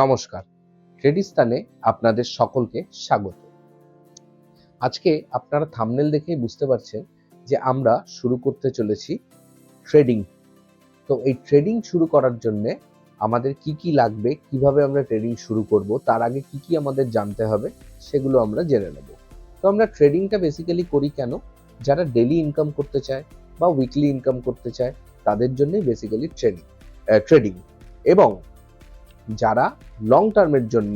নমস্কার। ট্রেডিস্তানে আপনাদের সকলকে স্বাগত। আজকে আপনারা থামনেল দেখেই বুঝতে পারছেন যে আমরা শুরু করতে চলেছি ট্রেডিং তো এই ট্রেডিং শুরু করার জন্য আমাদের কি কি লাগবে, কীভাবে আমরা ট্রেডিং শুরু করব, তার আগে কি কি আমাদের জানতে হবে সেগুলো আমরা জেনে নেব। তো আমরা ট্রেডিংটা বেসিক্যালি করি কেন? যারা ডেলি ইনকাম করতে চায় বা উইকলি ইনকাম করতে চায়, তাদের জন্যই বেসিক্যালি ট্রেডিং ট্রেডিং এবং যারা লং টার্মের জন্য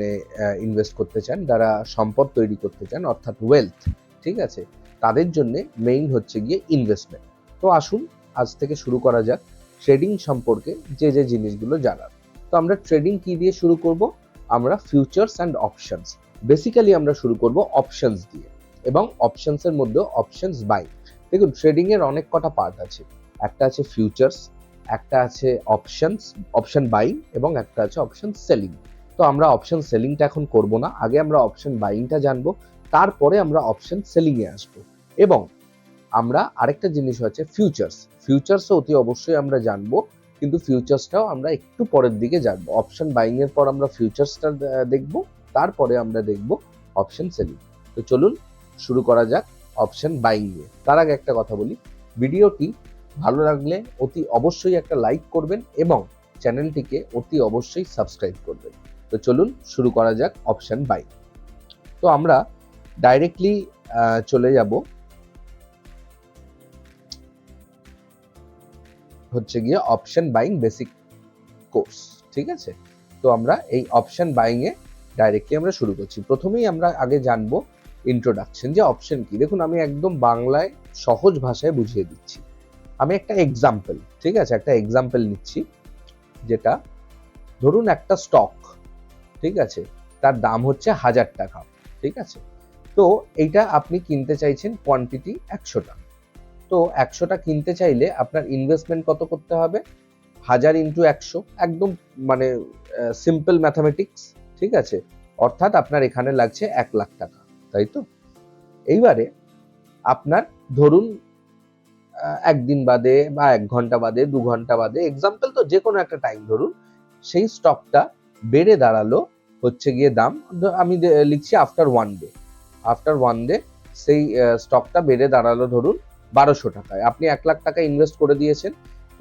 ইনভেস্ট করতে চান, যারা সম্পদ তৈরি করতে চান, অর্থাৎ ওয়েলথ ঠিক আছে? তাদের জন্য মেইন হচ্ছে গিয়ে ইনভেস্টমেন্ট তো আসুন, আজ থেকে শুরু করা যাক ট্রেডিং সম্পর্কে যে যে জিনিসগুলো জানার। তো আমরা ট্রেডিং কি দিয়ে শুরু করব? আমরা ফিউচার্স অ্যান্ড অপশনস বেসিক্যালি আমরা শুরু করব অপশনস দিয়ে এবং অপশনসের মধ্যে অপশনস বাই দেখুন ট্রেডিংয়ের অনেক কটা পার্ট আছে। একটা আছে ফিউচার্স একটা আছে অপশনস অপশন বাইং এবং একটা আছে অপশন সেলিং তো আমরা অপশন সেলিংটা এখন করব না, আগে আমরা অপশন বাইংটা জানব, তারপরে আমরা অপশন সেলিং এ আসব। এবং আমরা আরেকটা জিনিস হচ্ছে ফিউচার্স ফিউচার্সও অতি অবশ্যই আমরা জানব, কিন্তু ফিউচার্সটাও আমরা একটু পরের দিকে জানব। অপশন বাইং এর পর আমরা ফিউচার্সটা দেখব, তারপরে আমরা দেখব অপশন সেলিং তো চলুন শুরু করা যাক অপশন বাইং নিয়ে তার আগে একটা কথা বলি। ভিডিওটি ভালো লাগলে অতি অবশ্যই একটা লাইক করবেন এবং চ্যানেলটিকে অতি অবশ্যই সাবস্ক্রাইব করবেন। তো চলুন শুরু করা যাক অপশন বাই তো আমরা ডাইরেক্টলি চলে যাব। হচ্ছে গিয়ে অপশন বাইং বেসিক কোর্স ঠিক আছে? তো আমরা এই অপশন বাইং এ ডাইরেক্টলি আমরা শুরু করছি। প্রথমেই আমরা আগে জানব ইন্ট্রোডাকশন যে অপশন কি। দেখুন, আমি একদম বাংলায় সহজ ভাষায় বুঝিয়ে দিচ্ছি। আমি একটা এক্সাম্পল ঠিক আছে? একটা এক্সাম্পল নিচ্ছি, যেটা ধরুন একটা স্টক ঠিক আছে? তার দাম হচ্ছে হাজার টাকা, ঠিক আছে? তো এইটা আপনি কিনতে চাইছেন কোয়ান্টিটি একশোটা তো একশোটা কিনতে চাইলে আপনার ইনভেস্টমেন্ট কত করতে হবে? হাজার ইন্টু একশো, একদম মানে সিম্পল ম্যাথামেটিক্স ঠিক আছে? অর্থাৎ আপনার এখানে লাগছে এক লাখ টাকা, তাই তো? এইবারে আপনার ধরুন একদিন বাদে বা এক ঘণ্টা বাদে, দু ঘণ্টা বাদে এক্সাম্পল তো যে কোনো একটা টাইম ধরুন, সেই স্টকটা বেড়ে দাঁড়াল হচ্ছে গিয়ে দাম আমি লিখছি after one day after one day সেই স্টকটা বেড়ে দাঁড়াল ধরুন বারোশো টাকায়, আপনি এক লাখ টাকা ইনভেস্ট করে দিয়েছেন,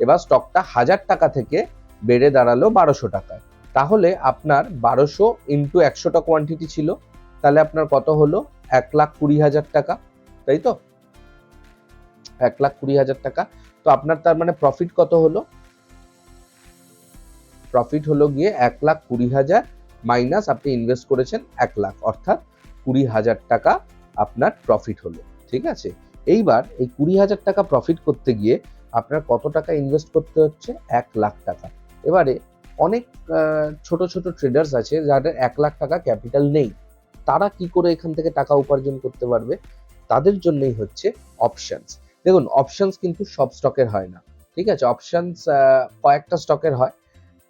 এবার স্টকটা হাজার টাকা থেকে বেড়ে দাঁড়াল বারোশো টাকায়, তাহলে আপনার বারোশো ইন্টু একশোটা কোয়ান্টিটি ছিল, তাহলে আপনার কত হলো? এক লাখ কুড়ি হাজার টাকা, তাই তো? এক লাখ কুড়ি হাজার টাকা। তো আপনার তার মানে প্রফিট কত হলো? প্রফিট হলো গিয়ে এক লাখ কুড়ি হাজার মাইনাস আপনি ইনভেস্ট করেছেন এক লাখ, অর্থাৎ কুড়ি হাজার টাকা আপনার প্রফিট হলো, ঠিক আছে? এইবার এই কুড়ি হাজার টাকা প্রফিট করতে গিয়ে আপনার কত টাকা ইনভেস্ট করতে হচ্ছে? এক লাখ টাকা। এবারে অনেক ছোট ছোট ট্রেডার্স আছে যাদের এক লাখ টাকা ক্যাপিটাল নেই। তারা কি করে এখান থেকে টাকা উপার্জন করতে পারবে? তাদের জন্যই হচ্ছে অপশনস দেখুন অপশনস কিন্তু সব স্টকের হয় না। ঠিক আছে? অপশনস কয়েকটা স্টকের হয়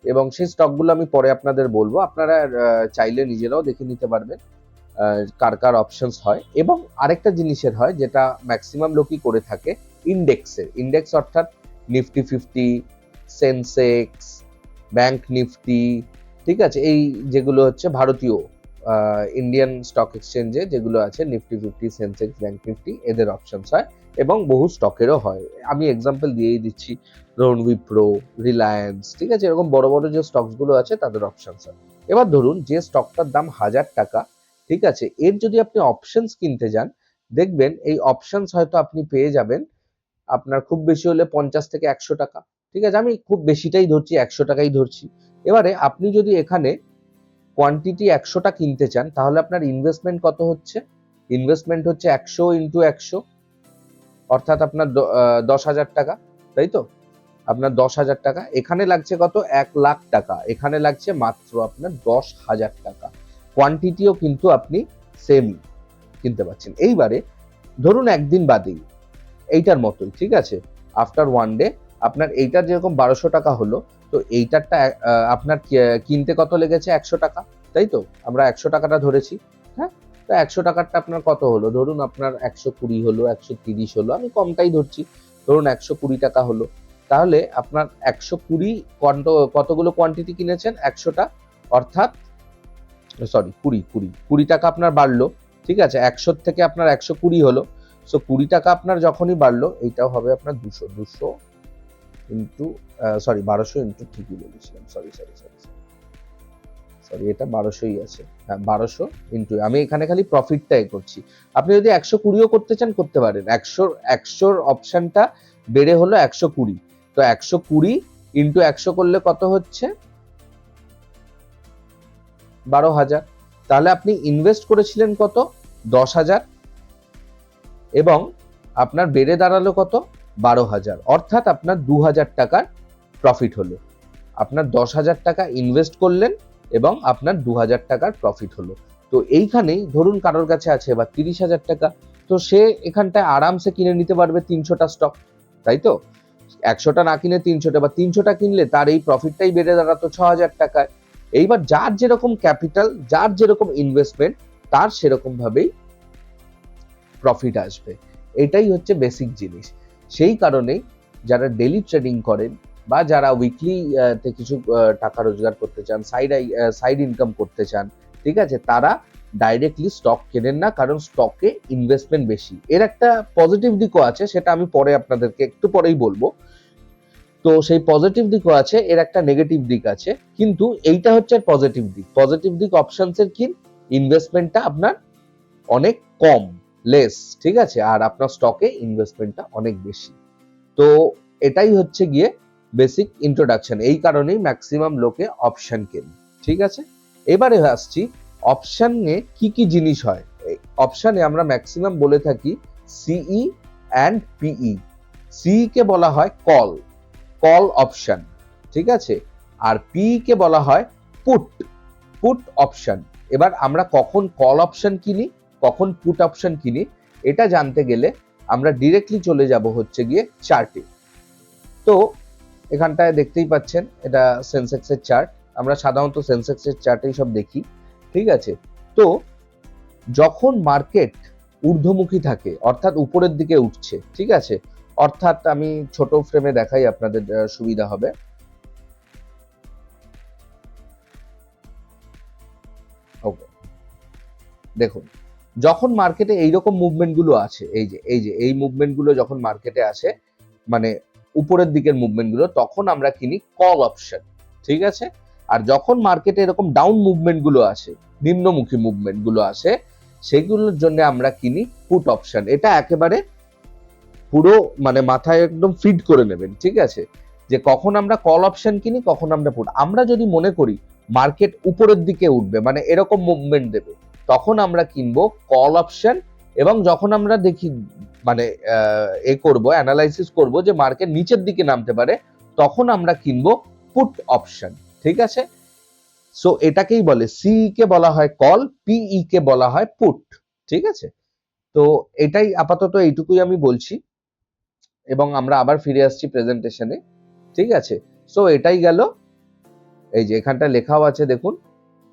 এবং সেই স্টকগুলো আমি পরে আপনাদের বলব। আপনারা চাইলে নিজেরাও দেখে নিতে পারবেন কার কার অপশনস হয়। এবং আরেকটা জিনিসের হয়, যেটা ম্যাক্সিমাম লোকই করে থাকে ইন্ডেক্সের ইন্ডেক্স অর্থাৎ Nifty fifty Sensex bank Nifty ঠিক আছে? এই যেগুলো হচ্ছে ভারতীয় ইন্ডিয়ান স্টক এক্সচেঞ্জে যেগুলো আছে Nifty fifty Sensex bank Nifty এদের অপশনস হয়। এবং বহু স্টকেরও হয়। আমি এক্সাম্পল দিয়েই দিচ্ছি ধরুন উইপ্রো, রিলায়েন্স, ঠিক আছে? এরকম বড় বড় যে স্টকসগুলো আছে, তাদের অপশনস হয় এবার ধরুন, যে স্টকটার দাম হাজার টাকা, ঠিক আছে? এর যদি আপনি অপশনস কিনতে যান, দেখবেন এই অপশনস হয়তো আপনি পেয়ে যাবেন আপনার খুব বেশি হলে পঞ্চাশ থেকে একশো টাকা, ঠিক আছে? আমি খুব বেশিটাই ধরছি, একশো টাকাই ধরছি। এবারে আপনি যদি এখানে কোয়ান্টিটি একশোটা কিনতে চান, তাহলে আপনার ইনভেস্টমেন্ট কত হচ্ছে? ইনভেস্টমেন্ট হচ্ছে একশো ইন্টু একশো। অর্থাৎ আপনার দশ হাজার টাকা, তাই তো? আপনার দশ হাজার টাকা। এখানে লাগছে কত? এক লাখ টাকা। এখানে লাগছে মাত্র আপনার দশ হাজার টাকা। কোয়ান্টিটিও কিন্তু আপনি সেমই কিনতে পারছেন এইবারে ধরুন একদিন বাদেই, এইটার মতোই, ঠিক আছে? আফটার ওয়ান ডে আপনার এইটার যেরকম বারোশো টাকা হলো, তো এইটারটা আপনার কিনতে কত লেগেছে? একশো টাকা, তাই তো? আমরা একশো টাকাটা ধরেছি হ্যাঁ? তো একশো টাকারটা আপনার কত হলো? ধরুন আপনার একশো কুড়ি হলো, একশো তিরিশ হলো, আমি কমটাই ধরছি। ধরুন একশো কুড়ি টাকা হলো। তাহলে আপনার একশো কুড়ি কতগুলো কোয়ান্টিটি কিনেছেন? একশোটা। অর্থাৎ সরি কুড়ি কুড়ি। কুড়ি টাকা আপনার বাড়লো, ঠিক আছে? একশোর থেকে আপনার একশো কুড়ি হলো। সো কুড়ি টাকা আপনার যখনই বাড়লো, এইটাও হবে আপনার দুশো দুশো ইন্টু সরি বারোশো ইন্টু ঠিকই বলেছিলাম। সরি সরি সরি সরি এটা বারোশোই আছে। হ্যাঁ বারোশো ইন্টু আমি এখানে খালি প্রফিটটাই করছি। আপনি যদি একশো কুড়িও করতে চান, করতে পারেন। একশোর একশোর অপশনটা বেড়ে হলো একশো কুড়ি। তো একশো কুড়ি ইন্টু একশো করলে কত হচ্ছে? বারো হাজার। তাহলে আপনি ইনভেস্ট করেছিলেন কত? দশ হাজার। এবং আপনার বেড়ে দাঁড়াল কত? বারো হাজার। অর্থাৎ আপনার দু হাজার টাকার প্রফিট হলো। আপনার দশ হাজার টাকা ইনভেস্ট করলেন এবং আপনার দু হাজার টাকার প্রফিট হলো। তো এইখানেই ধরুন কারোর কাছে আছে এবার তিরিশ হাজার টাকা, তো সে এখানটায় আরামসে কিনে নিতে পারবে তিনশোটা স্টক তাই তো? একশোটা না কিনে তিনশোটা, বা তিনশোটা কিনলে তার এই প্রফিটটাই বেড়ে দাঁড়াতো ছ হাজার টাকায়। এইবার যার যেরকম ক্যাপিটাল যার যেরকম ইনভেস্টমেন্ট তার সেরকম ভাবেই প্রফিট আসবে। এটাই হচ্ছে বেসিক জিনিস। সেই কারণেই যারা ডেলি ট্রেডিং করেন বা যারা উইকলি তে কিছু টাকা রোজগার করতে চান সাইড সাইড ইনকাম করতে চান, ঠিক আছে? তারা ডাইরেক্টলি স্টক কেনেন না, কারণ স্টকে ইনভেস্টমেন্ট বেশি। এর একটা পজিটিভ দিকও আছে, সেটা আমি পরে আপনাদেরকে একটু পরেই বলব। তো সেই পজিটিভ দিকও আছে, এর একটা নেগেটিভ দিক আছে, কিন্তু এইটা হচ্ছে পজিটিভ দিক। পজিটিভ দিক অপশনসের কি? ইনভেস্টমেন্টটা আপনার অনেক কম লেস ঠিক আছে? আর আপনার স্টকে ইনভেস্টমেন্টটা অনেক বেশি। তো এটাই হচ্ছে গিয়ে বেসিক ইন্ট্রোডাকশন এই কারণেই ম্যাক্সিমাম লোকে অপশন কেনে, ঠিক আছে? এবারে আসছি অপশনে কি কি জিনিস হয়? অপশনে আমরা ম্যাক্সিমাম বলে থাকি সিই অ্যান্ড পিই সিই কে বলা হয় কল কল অপশন ঠিক আছে? আর পিই কে বলা হয় পুট পুট অপশন এবার আমরা কখন কল অপশন কিনি, কখন পুট অপশন কিনি, এটা জানতে গেলে আমরা ডিরেক্টলি চলে যাব হচ্ছে গিয়ে চার্টে তো এখানটায় দেখতেই পাচ্ছেন, এটা সেন্সেক্সের চার্ট আমরা সাধারণত সেন্সেক্সের চার্টেই সব দেখি, ঠিক আছে? তো, যখন মার্কেট ঊর্ধ্বমুখী থাকে, অর্থাৎ উপরের দিকে উঠছে, ঠিক আছে? অর্থাৎ আমি ছোট ফ্রেমে দেখাই আপনাদের সুবিধা হবে। ওকে দেখুন, যখন মার্কেটে এইরকম মুভমেন্টগুলো আছে, এই যে এই যে, এই মুভমেন্টগুলো যখন মার্কেটে আসে মানে উপরের দিকের মুভমেন্টগুলো, তখন আমরা কিনি কল অপশন ঠিক আছে? আর যখন মার্কেটে এরকম ডাউন মুভমেন্টগুলো আসে, নিম্নমুখী মুভমেন্টগুলো আসে, সেগুলোর জন্য আমরা কিনি পুট অপশন এটা একেবারে পুরো মানে মাথায় একদম ফিট করে নেবেন, ঠিক আছে? যে কখন আমরা কল অপশন কিনি, কখন আমরা পুট আমরা যদি মনে করি মার্কেট উপরের দিকে উঠবে মানে এরকম মুভমেন্ট দেবে, তখন আমরা কিনবো কল অপশন এবং যখন আমরা দেখি মানে এ করব অ্যানালাইসিস করব যে মার্কেট নিচের দিকে নামতে পারে, তখন আমরা কিনবো পুট অপশন ঠিক আছে? সো এটাকেই বলে সিই কে বলা হয় কল পিই কে বলা হয় পুট ঠিক আছে? তো এটাই আপাতত এইটুকুই আমি বলছি, এবং আমরা আবার ফিরে আসছি প্রেজেন্টেশনে ঠিক আছে? সো এটাই গেল, এই যে এখানটা লেখাও আছে, দেখুন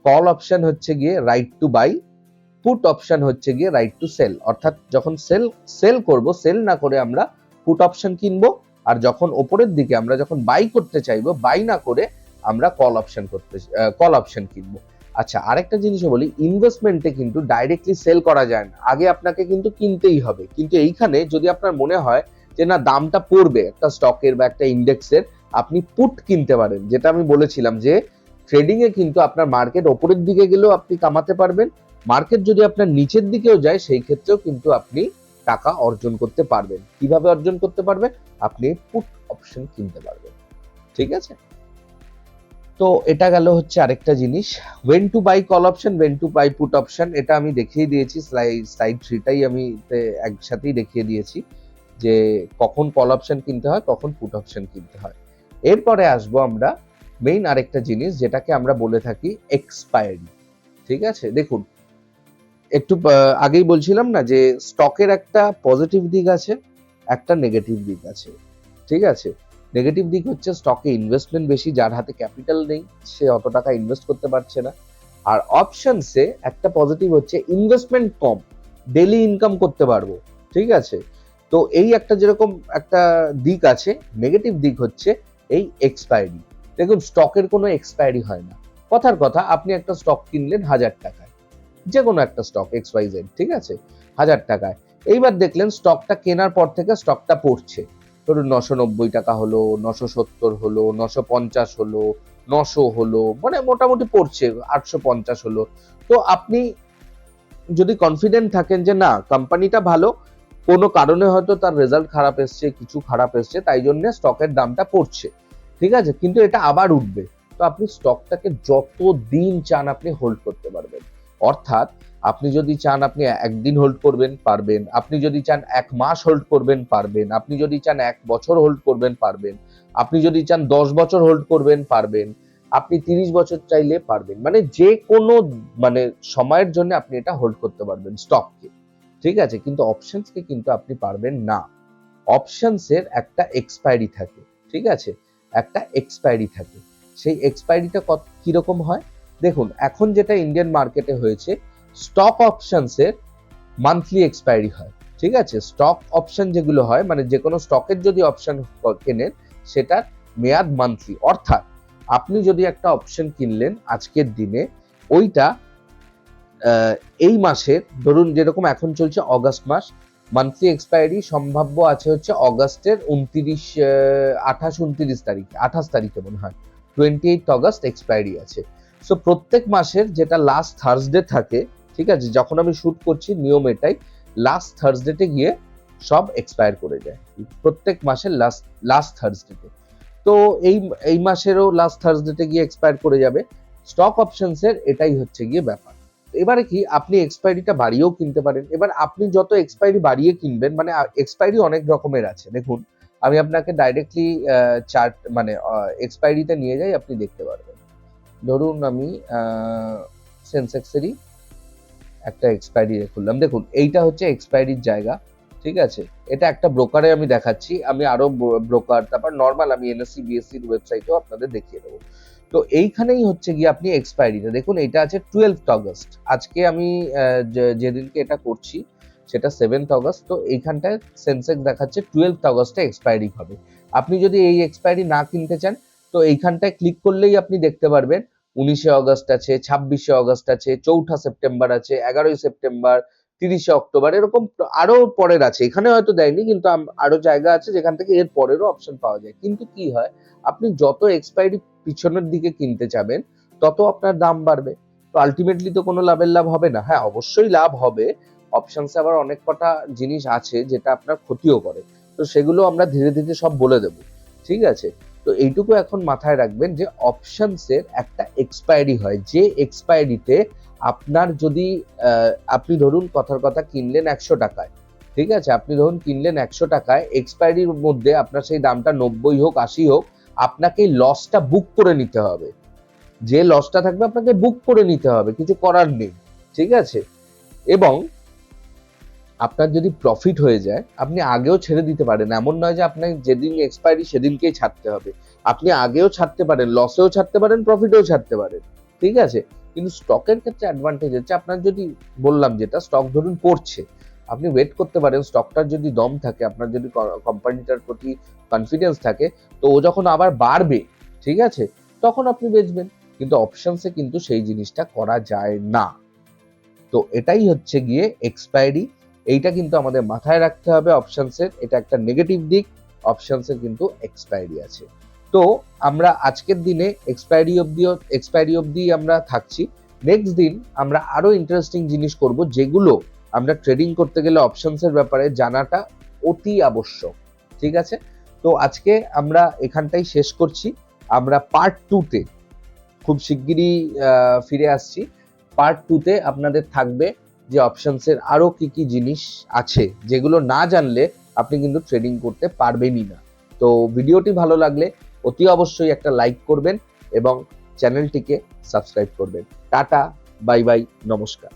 কল অপশন হচ্ছে গিয়ে right to buy put option হচ্ছে গিয়ে রাইট টু সেল অর্থাৎ যখন সেল সেল করব সেল না করে আমরা পুট অপশন কিনবো। আর যখন ওপরের দিকে আমরা যখন বাই করতে চাইব বাই না করে আমরা কল অপশন করতে কল অপশন কিনবো। আচ্ছা আরেকটা জিনিসও বলি ইনভেস্টমেন্টে কিন্তু ডাইরেক্টলি সেল করা যায় না। আগে আপনাকে কিন্তু কিনতেই হবে। কিন্তু এইখানে যদি আপনার মনে হয় যে না, দামটা পড়বে একটা স্টকের বা একটা ইন্ডেক্সের, আপনি পুট কিনতে পারেন। যেটা আমি বলেছিলাম যে ট্রেডিং এ কিন্তু আপনার মার্কেট ওপরের দিকে গেলেও আপনি কামাতে পারবেন। মার্কেট যদি আপনার নিচের দিকেও যায়, সেই ক্ষেত্রেও কিন্তু আপনি টাকা অর্জন করতে পারবেন। কীভাবে অর্জন করতে পারবেন? আপনি পুট অপশন কিনতে পারবেন। ঠিক আছে? তো এটা গেল হচ্ছে আরেকটা জিনিস। When to buy call option when to buy put option এটা আমি দেখিয়ে দিয়েছি। স্লাইড থ্রিটাই আমি একসাথেই দেখিয়ে দিয়েছি যে কখন কল অপশন কিনতে হয়, কখন পুট অপশন কিনতে হয়। এরপরে আসব আমরা মেইন আরেকটা জিনিস যেটাকে আমরা বলে থাকি এক্সপায়ারি ঠিক আছে? দেখুন একটু আগেই বলছিলাম না যে স্টকের একটা পজিটিভ দিক আছে, একটা নেগেটিভ দিক আছে। ঠিক আছে? নেগেটিভ দিক হচ্ছে স্টকে ইনভেস্টমেন্ট বেশি, যার হাতে ক্যাপিটাল নেই, সে অত টাকা ইনভেস্ট করতে পারছে না। আর অপশনসে একটা পজিটিভ হচ্ছে ইনভেস্টমেন্ট কম ডেলি ইনকাম করতে পারব। ঠিক আছে? তো এই একটা যেরকম একটা দিক আছে নেগেটিভ দিক হচ্ছে এই এক্সপায়ারি দেখুন স্টকের কোনো এক্সপায়ারি হয় না। কথার কথা, আপনি একটা স্টক কিনলেন হাজার টাকায়। যে কোনো একটা স্টক এক্স ওয়াই জেড ঠিক আছে? হাজার টাকায়। এইবার দেখলেন স্টকটা কেনার পর থেকে স্টকটা পড়ছে। ধরুন নশো নব্বই টাকা হলো, নশো সত্তর হলো, নশো পঞ্চাশ হলো, নশো হলো মানে মোটামুটি পড়ছে, আটশো পঞ্চাশ হলো। তো আপনি যদি কনফিডেন্ট থাকেন যে না কোম্পানিটা ভালো, কোনো কারণে হয়তো তার রেজাল্ট খারাপ এসছে, কিছু খারাপ এসছে, তাই জন্য স্টকের দামটা পড়ছে, ঠিক আছে? কিন্তু এটা আবার উঠবে। তো আপনি স্টকটাকে যত দিন চান আপনি হোল্ড করতে পারবেন। অর্থাৎ আপনি যদি চান আপনি একদিন হোল্ড করবেন, পারবেন। আপনি যদি চান এক মাস হোল্ড করবেন, পারবেন। আপনি যদি চান এক বছর হোল্ড করবেন, পারবেন। আপনি যদি চান দশ বছর হোল্ড করবেন, পারবেন। আপনি তিরিশ বছর চাইলে পারবেন। মানে যে কোনো মানে সময়ের জন্য আপনি এটা হোল্ড করতে পারবেন স্টককে ঠিক আছে? কিন্তু অপশনসকে কিন্তু আপনি পারবেন না। অপশনসের একটা এক্সপায়ারি থাকে। ঠিক আছে? একটা এক্সপায়ারি থাকে। সেই এক্সপায়ারিটা কত, কীরকম হয়? দেখুন, এখন যেটা ইন্ডিয়ান মার্কেটে হয়েছে স্টক অপশনসের মান্থলি এক্সপায়ারি হয়, ঠিক আছে? স্টক অপশন যেগুলো হয় মানে যে কোনো স্টকের যদি অপশন কেনেন, সেটার মেয়াদ মান্থলি অর্থাৎ আপনি যদি একটা অপশন কিনলেন আজকের দিনে, ওইটা এই মাসের, ধরুন যেরকম এখন চলছে অগাস্ট মাস মান্থলি এক্সপায়ারি সম্ভাব্য আছে হচ্ছে অগাস্টের উনত্রিশ আঠাশ, উনত্রিশ তারিখে, আঠাশ তারিখে মনে হয় টোয়েন্টি এইট অগাস্ট এক্সপায়ারি আছে। সো প্রত্যেক মাসের যেটা লাস্ট থার্সডে থাকে, ঠিক আছে, যখন আমি শুট করছি নিয়ম এটাই লাস্ট থার্সডেতে গিয়ে সব এক্সপায়ার করে যায়। প্রত্যেক মাসের লাস্ট লাস্ট থার্সডেতে তো। এই এই মাসেরও লাস্ট থার্সডেতে গিয়ে এক্সপায়ার করে যাবে। স্টক অপশনসের এটাই হচ্ছে গিয়ে ব্যাপার। এবারে কি, আপনি এক্সপায়ারিটা বাড়িয়েও কিনতে পারেন। এবার আপনি যত এক্সপায়ারি বাড়িয়ে কিনবেন মানে এক্সপায়ারি অনেক রকমের আছে। দেখুন, আমি আপনাকে ডাইরেক্টলি চার্ট মানে এক্সপায়ারিতে নিয়ে যাই, আপনি দেখতে পারবেন। ধরুন আমি সেন্সেক্সেরই একটা এক্সপায়ারি খুললাম। দেখুন, এইটা হচ্ছে এক্সপায়ারির জায়গা, ঠিক আছে? এটা একটা ব্রোকারে আমি দেখাচ্ছি, আমি আরও ব্রোকার তারপর নর্মাল আমি এনএসসি বিএসসির ওয়েবসাইটেও আপনাদের দেখিয়ে দেবো। তো এইখানেই হচ্ছে গিয়ে আপনি এক্সপায়ারিটা দেখুন এটা আছে টুয়েলভ অগস্ট আজকে আমি যেদিনকে এটা করছি, সেটা সেভেন্থ অগস্ট তো এইখানটায় সেন্সেক্স দেখাচ্ছে টুয়েলভ অগস্টে এক্সপায়ারি হবে। আপনি যদি এই এক্সপায়ারি না কিনতে চান তো এইখানটায় ক্লিক করলেই আপনি দেখতে পারবেন। উনিশে অগস্ট আছে, ছাব্বিশে অগস্ট আছে, চৌঠা সেপ্টেম্বর আছে, এগারোই সেপ্টেম্বর, তিরিশে অক্টোবর, এরকম আরও পরের আছে। এখানে হয়তো দেয়নি, কিন্তু আরও জায়গা আছে যেখান থেকে এর পরেরও অপশন পাওয়া যায়। কিন্তু কি হয়, আপনি যত এক্সপায়ারি পিছনের দিকে কিনতে যাবেন, তত আপনার দাম বাড়বে। তো আলটিমেটলি তো কোনো লাভের লাভ হবে না। হ্যাঁ অবশ্যই লাভ হবে। অপশনসে আবার অনেক কটা জিনিস আছে যেটা আপনার ক্ষতিও করে। তো সেগুলো আমরা ধীরে ধীরে সব বলে দেব। ঠিক আছে? তো এইটুকু এখন মাথায় রাখবেন যে অপশনসের একটা এক্সপায়ারি হয়। যে এক্সপায়ারিতে আপনার যদি আপনি ধরুন কথার কথা কিনলেন একশো টাকায়, ঠিক আছে? আপনি ধরুন কিনলেন একশো টাকায় এক্সপায়ারির মধ্যে আপনার সেই দামটা নব্বই হোক, আশি হোক, আপনাকে লসটা বুক করে নিতে হবে। যে লসটা থাকবে আপনাকে বুক করে নিতে হবে, কিছু করার নেই, ঠিক আছে? এবং আপনার যদি প্রফিট হয়ে যায়, আপনি আগেও ছেড়ে দিতে পারেন। এমন নয় যে আপনার যেদিন এক্সপায়ারি সেদিনকেই ছাড়তে হবে। আপনি আগেও ছাড়তে পারেন লসেও ছাড়তে পারেন প্রফিটেও ছাড়তে পারেন। ঠিক আছে? কিন্তু স্টকের ক্ষেত্রে অ্যাডভান্টেজ হচ্ছে, আপনার যদি বললাম যেটা স্টক ধরুন পড়ছে, আপনি ওয়েট করতে পারেন স্টকটার যদি দম থাকে, আপনার যদি কোম্পানিটার প্রতি কনফিডেন্স থাকে, তো ও যখন আবার বাড়বে, ঠিক আছে? তখন আপনি বেচবেন। কিন্তু অপশানসে কিন্তু সেই জিনিসটা করা যায় না। তো এটাই হচ্ছে গিয়ে এক্সপায়ারি এইটা কিন্তু আমাদের মাথায় রাখতে হবে অপশনসের এটা একটা নেগেটিভ দিক অপশনসের কিন্তু এক্সপায়ারি আছে। তো আমরা আজকের দিনে এক্সপায়ারি অবধি এক্সপায়ারি অবধি আমরা থাকছি। নেক্সট দিন আমরা আরও ইন্টারেস্টিং জিনিস করব, যেগুলো আমরা ট্রেডিং করতে গেলে অপশনসের ব্যাপারে জানাটা অতি আবশ্যক। ঠিক আছে? তো আজকে আমরা এখানটাই শেষ করছি। আমরা পার্ট টুতে খুব শিগগিরই ফিরে আসছি। পার্ট টুতে আপনাদের থাকবে যে অপশনসের আরও কি কি জিনিস আছে, যেগুলো না জানলে আপনি কিন্তু ট্রেডিং করতে পারবেনই না। তো ভিডিওটি ভালো লাগলে অতি অবশ্যই একটা লাইক করবেন এবং চ্যানেলটিকে সাবস্ক্রাইব করবেন। টাটা বাই বাই নমস্কার।